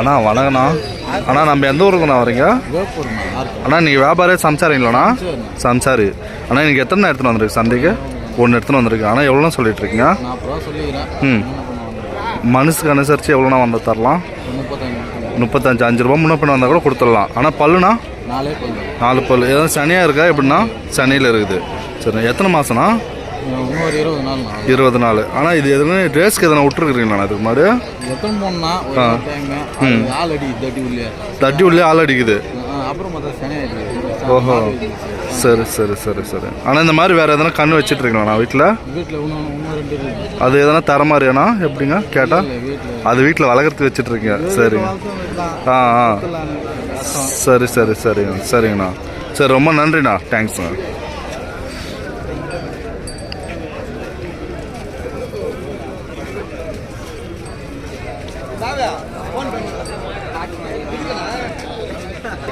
அண்ணா வணக்கண்ணா அண்ணா நம்ம எந்த ஊருக்குண்ணா வரீங்க? அண்ணா நீங்கள் வியாபாரே சம்சாரிங்களாண்ணா சம்சாரி. அண்ணா இன்னைக்கு எத்தனை எடுத்துன்னு வந்திருக்கு சந்தைக்கு? ஒன்று எடுத்துன்னு வந்திருக்கு. ஆனால் எவ்வளோண்ணா சொல்லிட்டு இருக்கீங்க ம். மனசுக்கு அனுசரித்து எவ்வளோண்ணா வந்து தரலாம்? முப்பத்தஞ்சு. அஞ்சு ரூபா முன்ன பின்ன வந்தால் கூட கொடுத்துடலாம். ஆனால் பல்லுண்ணா? நாலே பல் ஏதாவது சனியாக இருக்கா? எப்படின்னா சனியில் இருக்குது. சரி எத்தனை மாதம்ண்ணா இன்னொரு இருபது நாள் இருபது நாள். ஆனால் இது எதுனா ரேஸ்க்கு எதனா விட்டுருக்குறீங்களா இதுக்கு முன்னாடி? எத்தனை போனா ஆள் தட்டி உள்ளே. தட்டி உள்ளே ஆள் அடிக்குது. அப்புறம் ஓஹோ. சரி சரி சரி சரி. ஆனால் இந்த மாதிரி வேறு எதனா கண்ணு வச்சிட்ருக்கீங்களா வீட்டில் வீட்டில் அது எதனா தர மாதிரியாண்ணா எப்படிங்க? கேட்டால் அது வீட்டில் வளர்க்குறதுக்கு வச்சிட்ருக்கீங்க. சரிங்க ஆ ஆ. சரி சரி சரிங்க சரிங்கண்ணா. சரி ரொம்ப நன்றிண்ணா. 三万往这里